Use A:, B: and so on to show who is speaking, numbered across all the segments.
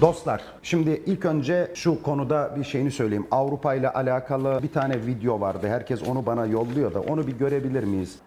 A: Dostlar, şimdi ilk önce şu konuda bir şeyini söyleyeyim. Avrupa ile alakalı bir tane video vardı. Herkes onu bana yolluyor da onu bir görebilir miyiz?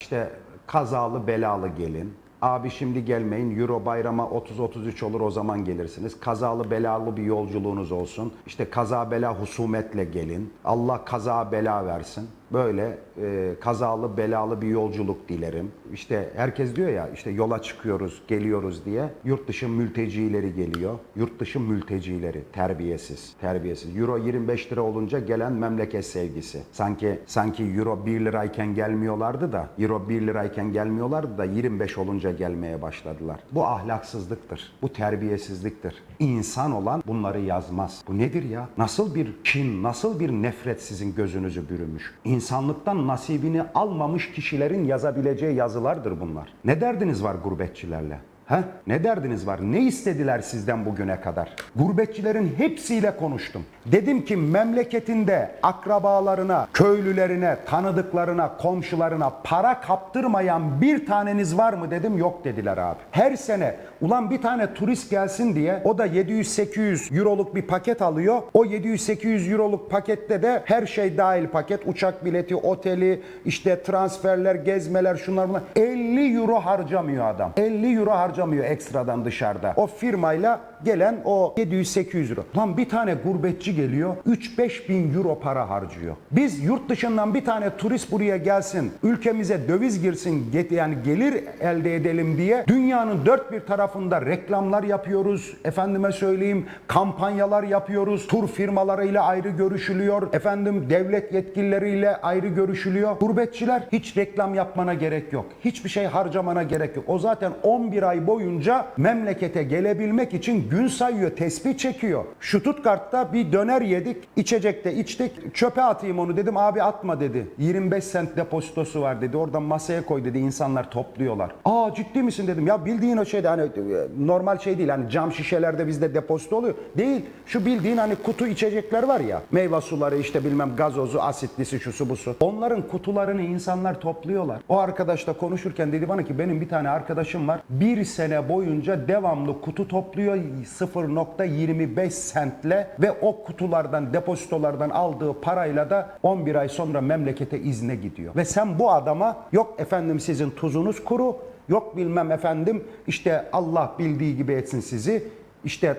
A: İşte kazalı belalı gelin. Abi şimdi gelmeyin. Euro bayrama 30-33 olur o zaman gelirsiniz. Kazalı belalı bir yolculuğunuz olsun. İşte kaza bela husumetle gelin. Allah kaza bela versin. Böyle e, kazalı belalı bir yolculuk dilerim. İşte herkes diyor ya işte yola çıkıyoruz, geliyoruz diye. Yurt dışı mültecileri geliyor. Yurt dışı mültecileri terbiyesiz, terbiyesiz. Euro 25 lira olunca gelen memleket sevgisi. Sanki sanki euro 1 lirayken gelmiyorlardı da euro 1 lirayken gelmiyorlardı da 25 olunca gelmeye başladılar. Bu ahlaksızlıktır. Bu terbiyesizliktir. İnsan olan bunları yazmaz. Bu nedir ya? Nasıl bir kin, nasıl bir nefret sizin gözünüzü bürümüş? İnsanlıktan nasibini almamış kişilerin yazabileceği yazılardır bunlar. Ne derdiniz var gurbetçilerle? He? Ne derdiniz var? Ne istediler sizden bugüne kadar? Gurbetçilerin hepsiyle konuştum. Dedim ki memleketinde akrabalarına, köylülerine, tanıdıklarına, komşularına para kaptırmayan bir taneniz var mı dedim. Yok dediler abi. Her sene ulan bir tane turist gelsin diye o da 700-800 euroluk bir paket alıyor. O 700-800 euroluk pakette de her şey dahil paket. Uçak bileti, oteli, işte transferler, gezmeler, şunlar bunlar. 50 euro harcamıyor adam. 50 euro harcamıyor ekstradan dışarıda. O firmayla gelen o 700-800 euro. Lan bir tane gurbetçi geliyor 3-5 bin euro para harcıyor. Biz yurt dışından bir tane turist buraya gelsin, ülkemize döviz girsin, get- yani gelir elde edelim diye dünyanın dört bir tarafında reklamlar yapıyoruz. Efendime söyleyeyim kampanyalar yapıyoruz. Tur firmalarıyla ayrı görüşülüyor. Efendim devlet yetkilileriyle ayrı görüşülüyor. Gurbetçiler hiç reklam yapmana gerek yok. Hiçbir şey harcamana gerek yok. O zaten 11 ay boyunca memlekete gelebilmek için gün sayıyor, tespih çekiyor. Stuttgart'ta bir döner yedik, içecekte içtik. Çöpe atayım onu dedim. Abi atma dedi. 25 sent depozitosu var dedi. Oradan masaya koy dedi. İnsanlar topluyorlar. Aa ciddi misin dedim. Ya bildiğin o şeyde hani e, normal şey değil. Hani cam şişelerde bizde depozito oluyor. Değil. Şu bildiğin hani kutu içecekler var ya. Meyve suları işte bilmem gazozu, asitlisi, şusu busu. Onların kutularını insanlar topluyorlar. O arkadaşla konuşurken dedi bana ki benim bir tane arkadaşım var. Bir sene boyunca devamlı kutu topluyor 0.25 sentle ve o kutulardan, depozitolardan aldığı parayla da 11 ay sonra memlekete izne gidiyor. Ve sen bu adama yok efendim sizin tuzunuz kuru, yok bilmem efendim işte Allah bildiği gibi etsin sizi. İşte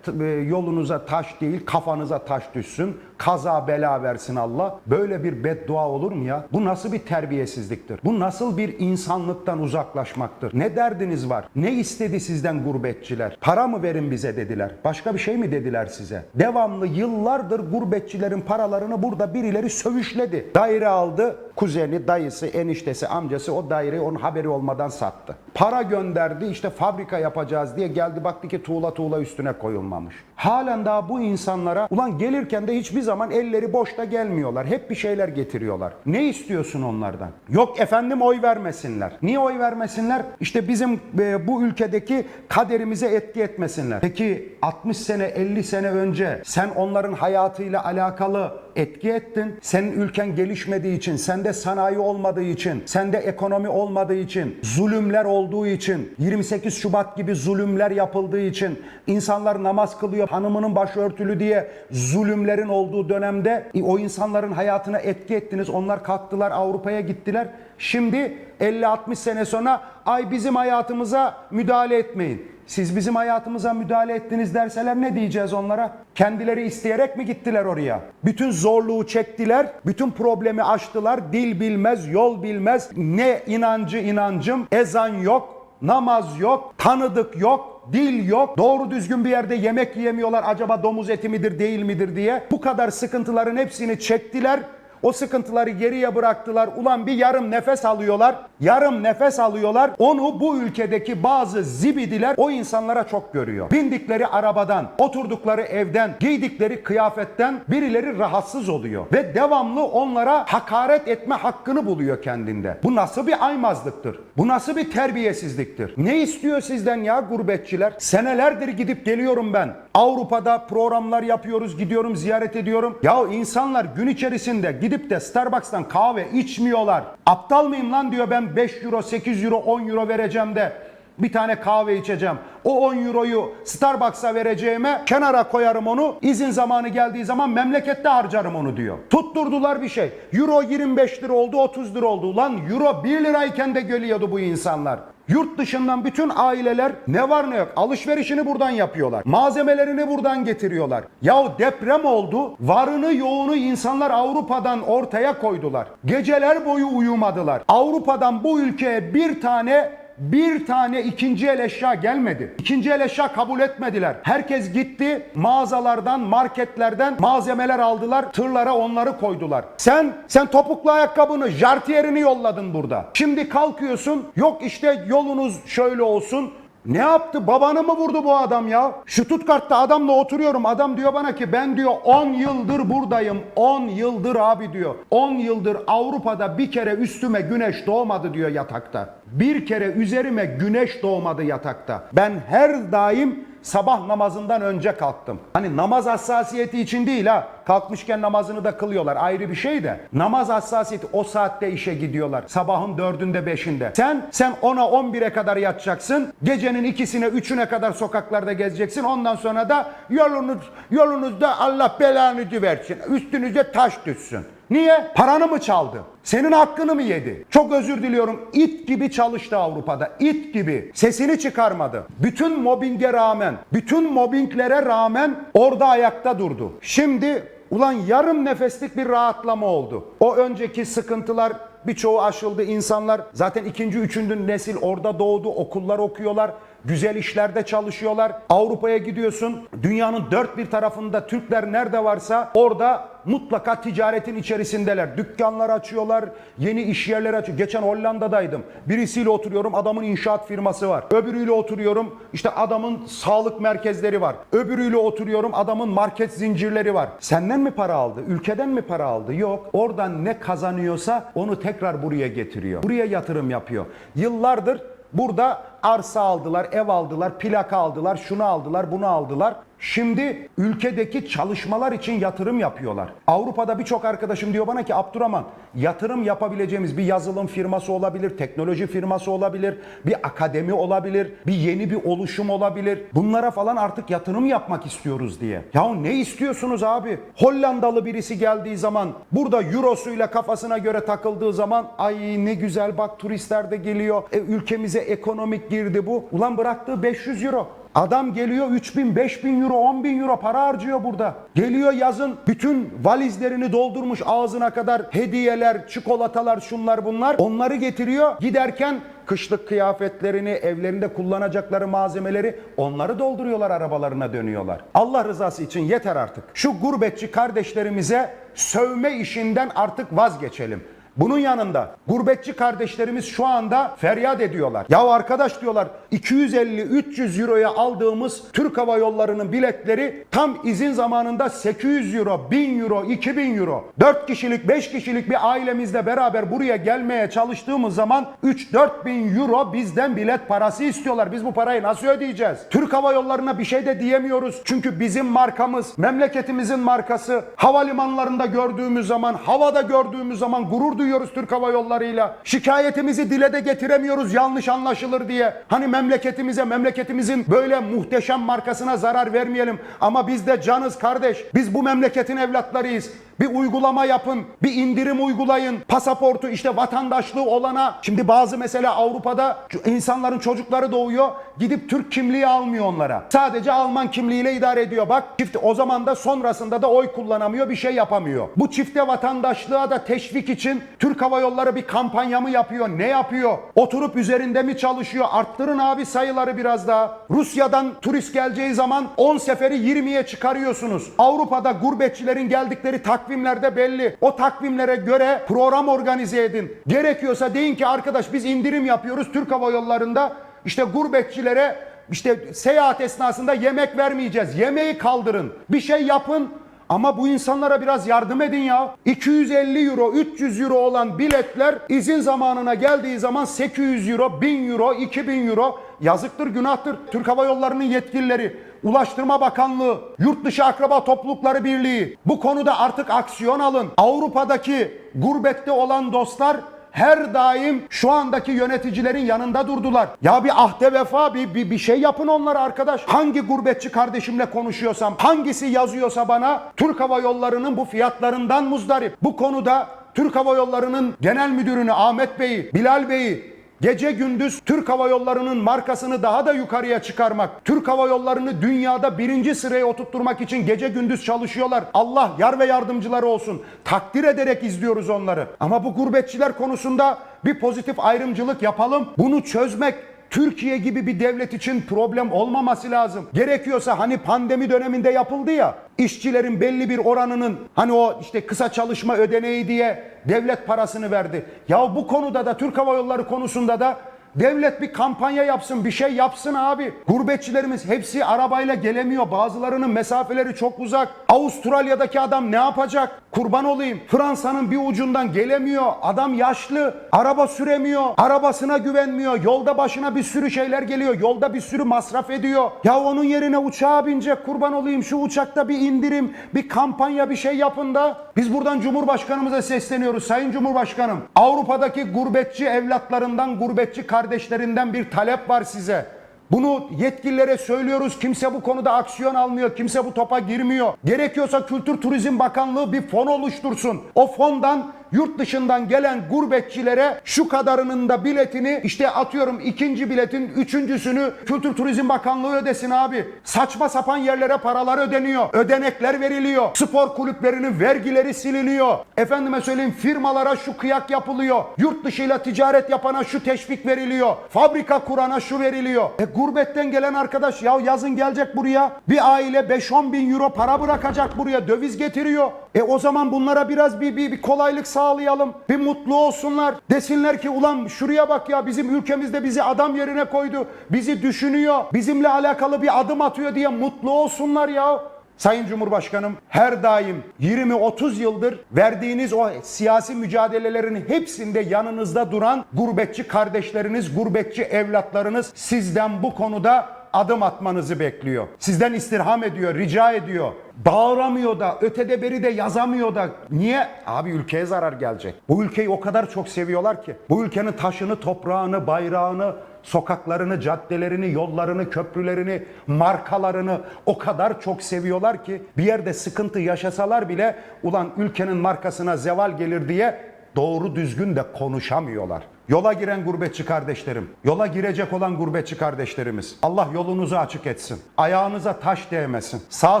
A: yolunuza taş değil kafanıza taş düşsün. Kaza bela versin Allah. Böyle bir beddua olur mu ya? Bu nasıl bir terbiyesizliktir? Bu nasıl bir insanlıktan uzaklaşmaktır? Ne derdiniz var? Ne istedi sizden gurbetçiler? Para mı verin bize dediler. Başka bir şey mi dediler size? Devamlı yıllardır gurbetçilerin paralarını burada birileri sövüşledi. Daire aldı. Kuzeni, dayısı, eniştesi, amcası o daireyi onun haberi olmadan sattı. Para gönderdi işte fabrika yapacağız diye geldi baktı ki tuğla tuğla üstüne koyulmamış. Halen daha bu insanlara ulan gelirken de hiçbir zaman elleri boşta gelmiyorlar. Hep bir şeyler getiriyorlar. Ne istiyorsun onlardan? Yok efendim oy vermesinler. Niye oy vermesinler? İşte bizim e, bu ülkedeki kaderimize etki etmesinler. Peki 60 sene 50 sene önce sen onların hayatıyla alakalı etki ettin. Senin ülken gelişmediği için, sende sanayi olmadığı için, sende ekonomi olmadığı için, zulümler olduğu için, 28 Şubat gibi zulümler yapıldığı için, insanlar namaz kılıyor, hanımının başörtülü diye zulümlerin olduğu dönemde e, o insanların hayatına etki ettiniz. Onlar kalktılar Avrupa'ya gittiler. Şimdi 50-60 sene sonra ay bizim hayatımıza müdahale etmeyin. Siz bizim hayatımıza müdahale ettiniz derseler ne diyeceğiz onlara? Kendileri isteyerek mi gittiler oraya? Bütün zorluğu çektiler, bütün problemi aştılar. Dil bilmez, yol bilmez. Ne inancı inancım, ezan yok, namaz yok, tanıdık yok, dil yok. Doğru düzgün bir yerde yemek yiyemiyorlar. Acaba domuz eti midir, değil midir diye. Bu kadar sıkıntıların hepsini çektiler. O sıkıntıları geriye bıraktılar. Ulan bir yarım nefes alıyorlar. Yarım nefes alıyorlar. Onu bu ülkedeki bazı zibidiler o insanlara çok görüyor. Bindikleri arabadan, oturdukları evden, giydikleri kıyafetten birileri rahatsız oluyor. Ve devamlı onlara hakaret etme hakkını buluyor kendinde. Bu nasıl bir aymazlıktır? Bu nasıl bir terbiyesizliktir? Ne istiyor sizden ya gurbetçiler? Senelerdir gidip geliyorum ben. Avrupa'da programlar yapıyoruz, gidiyorum, ziyaret ediyorum. Ya insanlar gün içerisinde gidip de Starbucks'tan kahve içmiyorlar. Aptal mıyım lan diyor ben 5 euro, 8 euro, 10 euro vereceğim de Bir tane kahve içeceğim. O 10 euroyu Starbucks'a vereceğime kenara koyarım onu. İzin zamanı geldiği zaman memlekette harcarım onu diyor. Tutturdular bir şey. Euro 25 lira oldu 30 lira oldu. Lan euro 1 lirayken de geliyordu bu insanlar. Yurt dışından bütün aileler ne var ne yok alışverişini buradan yapıyorlar. Malzemelerini buradan getiriyorlar. Yahu deprem oldu. Varını yoğunu insanlar Avrupa'dan ortaya koydular. Geceler boyu uyumadılar. Avrupa'dan bu ülkeye bir tane bir tane ikinci el eşya gelmedi. İkinci el eşya kabul etmediler. Herkes gitti mağazalardan, marketlerden malzemeler aldılar. Tırlara onları koydular. Sen sen topuklu ayakkabını, jartiyerini yolladın burada. Şimdi kalkıyorsun. Yok işte yolunuz şöyle olsun. Ne yaptı? Babanı mı vurdu bu adam ya? Stuttgart'ta adamla oturuyorum. Adam diyor bana ki ben diyor 10 yıldır buradayım. 10 yıldır abi diyor. 10 yıldır Avrupa'da bir kere üstüme güneş doğmadı diyor yatakta. Bir kere üzerime güneş doğmadı yatakta. Ben her daim sabah namazından önce kalktım. Hani namaz hassasiyeti için değil ha. Kalkmışken namazını da kılıyorlar. Ayrı bir şey de. Namaz hassasiyeti o saatte işe gidiyorlar. Sabahın dördünde beşinde. Sen sen 10'a 11'e kadar yatacaksın. Gecenin ikisine üçüne kadar sokaklarda gezeceksin. Ondan sonra da yolunuz yolunuzda Allah belanı versin. Üstünüze taş düşsün. Niye? Paranı mı çaldı? Senin hakkını mı yedi? Çok özür diliyorum. İt gibi çalıştı Avrupa'da. İt gibi. Sesini çıkarmadı. Bütün mobbinge rağmen, bütün mobbinglere rağmen orada ayakta durdu. Şimdi ulan yarım nefeslik bir rahatlama oldu. O önceki sıkıntılar birçoğu aşıldı. İnsanlar zaten ikinci, üçüncü nesil orada doğdu. Okullar okuyorlar. Güzel işlerde çalışıyorlar. Avrupa'ya gidiyorsun. Dünyanın dört bir tarafında Türkler nerede varsa orada mutlaka ticaretin içerisindeler. Dükkanlar açıyorlar, yeni iş yerleri açıyor. Geçen Hollanda'daydım. Birisiyle oturuyorum, adamın inşaat firması var. Öbürüyle oturuyorum, işte adamın sağlık merkezleri var. Öbürüyle oturuyorum, adamın market zincirleri var. Senden mi para aldı? Ülkeden mi para aldı? Yok. Oradan ne kazanıyorsa onu tekrar buraya getiriyor. Buraya yatırım yapıyor. Yıllardır Burada arsa aldılar, ev aldılar, plaka aldılar, şunu aldılar, bunu aldılar. Şimdi ülkedeki çalışmalar için yatırım yapıyorlar. Avrupa'da birçok arkadaşım diyor bana ki Abdurrahman yatırım yapabileceğimiz bir yazılım firması olabilir, teknoloji firması olabilir, bir akademi olabilir, bir yeni bir oluşum olabilir. Bunlara falan artık yatırım yapmak istiyoruz diye. Yahu ne istiyorsunuz abi? Hollandalı birisi geldiği zaman burada eurosuyla kafasına göre takıldığı zaman ay ne güzel bak turistler de geliyor. E, ülkemize ekonomik girdi bu. Ulan bıraktığı 500 euro. Adam geliyor 3000, 5000 euro, 10 bin euro para harcıyor burada. Geliyor yazın bütün valizlerini doldurmuş ağzına kadar hediyeler, çikolatalar, şunlar bunlar. Onları getiriyor. Giderken kışlık kıyafetlerini, evlerinde kullanacakları malzemeleri onları dolduruyorlar arabalarına dönüyorlar. Allah rızası için yeter artık. Şu gurbetçi kardeşlerimize sövme işinden artık vazgeçelim. Bunun yanında gurbetçi kardeşlerimiz şu anda feryat ediyorlar. Ya arkadaş diyorlar 250-300 euroya aldığımız Türk Hava Yolları'nın biletleri tam izin zamanında 800 euro, 1000 euro, 2000 euro. 4 kişilik, 5 kişilik bir ailemizle beraber buraya gelmeye çalıştığımız zaman 3-4 bin euro bizden bilet parası istiyorlar. Biz bu parayı nasıl ödeyeceğiz? Türk Hava Yolları'na bir şey de diyemiyoruz. Çünkü bizim markamız, memleketimizin markası havalimanlarında gördüğümüz zaman, havada gördüğümüz zaman gurur duyuyoruz Türk Hava Yolları'yla. Şikayetimizi dile de getiremiyoruz yanlış anlaşılır diye. Hani memleketimize, memleketimizin böyle muhteşem markasına zarar vermeyelim. Ama biz de canız kardeş. Biz bu memleketin evlatlarıyız. Bir uygulama yapın, bir indirim uygulayın. Pasaportu işte vatandaşlığı olana. Şimdi bazı mesela Avrupa'da insanların çocukları doğuyor. Gidip Türk kimliği almıyor onlara. Sadece Alman kimliğiyle idare ediyor. Bak çift o zaman da sonrasında da oy kullanamıyor, bir şey yapamıyor. Bu çifte vatandaşlığa da teşvik için Türk Hava Yolları bir kampanya mı yapıyor? Ne yapıyor? Oturup üzerinde mi çalışıyor? Arttırın abi sayıları biraz daha. Rusya'dan turist geleceği zaman 10 seferi 20'ye çıkarıyorsunuz. Avrupa'da gurbetçilerin geldikleri takvimlerde belli. O takvimlere göre program organize edin. Gerekiyorsa deyin ki arkadaş biz indirim yapıyoruz Türk Hava Yolları'nda. İşte gurbetçilere işte seyahat esnasında yemek vermeyeceğiz. Yemeği kaldırın. Bir şey yapın. Ama bu insanlara biraz yardım edin ya. 250 euro, 300 euro olan biletler izin zamanına geldiği zaman 800 euro, 1000 euro, 2000 euro. Yazıktır, günahtır. Türk Hava Yolları'nın yetkilileri, Ulaştırma Bakanlığı, Yurtdışı Akraba Toplulukları Birliği bu konuda artık aksiyon alın. Avrupa'daki gurbette olan dostlar her daim şu andaki yöneticilerin yanında durdular. Ya bir ahde vefa bir, bir, bir şey yapın onlara arkadaş. Hangi gurbetçi kardeşimle konuşuyorsam, hangisi yazıyorsa bana Türk Hava Yolları'nın bu fiyatlarından muzdarip. Bu konuda Türk Hava Yolları'nın genel müdürünü Ahmet Bey'i, Bilal Bey'i Gece gündüz Türk Hava Yolları'nın markasını daha da yukarıya çıkarmak, Türk Hava Yolları'nı dünyada birinci sıraya oturtturmak için gece gündüz çalışıyorlar. Allah yar ve yardımcıları olsun. Takdir ederek izliyoruz onları. Ama bu gurbetçiler konusunda bir pozitif ayrımcılık yapalım. Bunu çözmek Türkiye gibi bir devlet için problem olmaması lazım. Gerekiyorsa hani pandemi döneminde yapıldı ya işçilerin belli bir oranının hani o işte kısa çalışma ödeneği diye devlet parasını verdi. Ya bu konuda da Türk Hava Yolları konusunda da Devlet bir kampanya yapsın, bir şey yapsın abi. Gurbetçilerimiz hepsi arabayla gelemiyor. Bazılarının mesafeleri çok uzak. Avustralya'daki adam ne yapacak? Kurban olayım. Fransa'nın bir ucundan gelemiyor. Adam yaşlı. Araba süremiyor. Arabasına güvenmiyor. Yolda başına bir sürü şeyler geliyor. Yolda bir sürü masraf ediyor. Ya onun yerine uçağa binecek. Kurban olayım şu uçakta bir indirim, bir kampanya bir şey yapın da. Biz buradan Cumhurbaşkanımıza sesleniyoruz. Sayın Cumhurbaşkanım, Avrupa'daki gurbetçi evlatlarından, gurbetçi kardeşlerinden bir talep var size. Bunu yetkililere söylüyoruz. Kimse bu konuda aksiyon almıyor. Kimse bu topa girmiyor. Gerekiyorsa Kültür Turizm Bakanlığı bir fon oluştursun. O fondan yurt dışından gelen gurbetçilere şu kadarının da biletini işte atıyorum ikinci biletin üçüncüsünü Kültür Turizm Bakanlığı ödesin abi. Saçma sapan yerlere paralar ödeniyor. Ödenekler veriliyor. Spor kulüplerinin vergileri siliniyor. Efendime söyleyeyim firmalara şu kıyak yapılıyor. Yurt dışıyla ticaret yapana şu teşvik veriliyor. Fabrika kurana şu veriliyor. E gurbetten gelen arkadaş ya yazın gelecek buraya. Bir aile 5-10 bin euro para bırakacak buraya. Döviz getiriyor. E o zaman bunlara biraz bir, bir, bir kolaylık sağlayalım. Bir mutlu olsunlar. Desinler ki ulan şuraya bak ya bizim ülkemizde bizi adam yerine koydu. Bizi düşünüyor. Bizimle alakalı bir adım atıyor diye mutlu olsunlar ya. Sayın Cumhurbaşkanım her daim 20-30 yıldır verdiğiniz o siyasi mücadelelerin hepsinde yanınızda duran gurbetçi kardeşleriniz, gurbetçi evlatlarınız sizden bu konuda adım atmanızı bekliyor. Sizden istirham ediyor, rica ediyor. Bağıramıyor da, ötede beri de yazamıyor da. Niye? Abi ülkeye zarar gelecek. Bu ülkeyi o kadar çok seviyorlar ki. Bu ülkenin taşını, toprağını, bayrağını, sokaklarını, caddelerini, yollarını, köprülerini, markalarını o kadar çok seviyorlar ki bir yerde sıkıntı yaşasalar bile ulan ülkenin markasına zeval gelir diye doğru düzgün de konuşamıyorlar. Yola giren gurbetçi kardeşlerim, yola girecek olan gurbetçi kardeşlerimiz Allah yolunuzu açık etsin. Ayağınıza taş değmesin. Sağ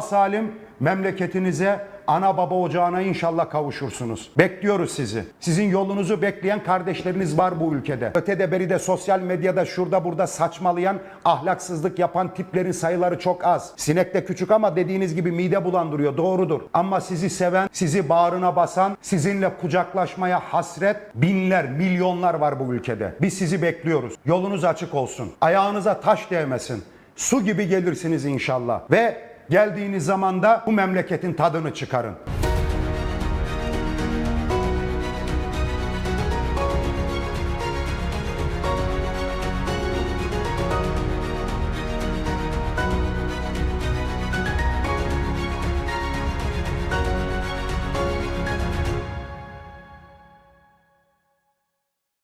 A: salim memleketinize ana baba ocağına inşallah kavuşursunuz. Bekliyoruz sizi. Sizin yolunuzu bekleyen kardeşleriniz var bu ülkede. Ötede beri de sosyal medyada şurada burada saçmalayan, ahlaksızlık yapan tiplerin sayıları çok az. Sinek de küçük ama dediğiniz gibi mide bulandırıyor. Doğrudur. Ama sizi seven, sizi bağrına basan, sizinle kucaklaşmaya hasret binler, milyonlar var bu ülkede. Biz sizi bekliyoruz. Yolunuz açık olsun. Ayağınıza taş değmesin. Su gibi gelirsiniz inşallah. Ve geldiğiniz zaman da bu memleketin tadını çıkarın.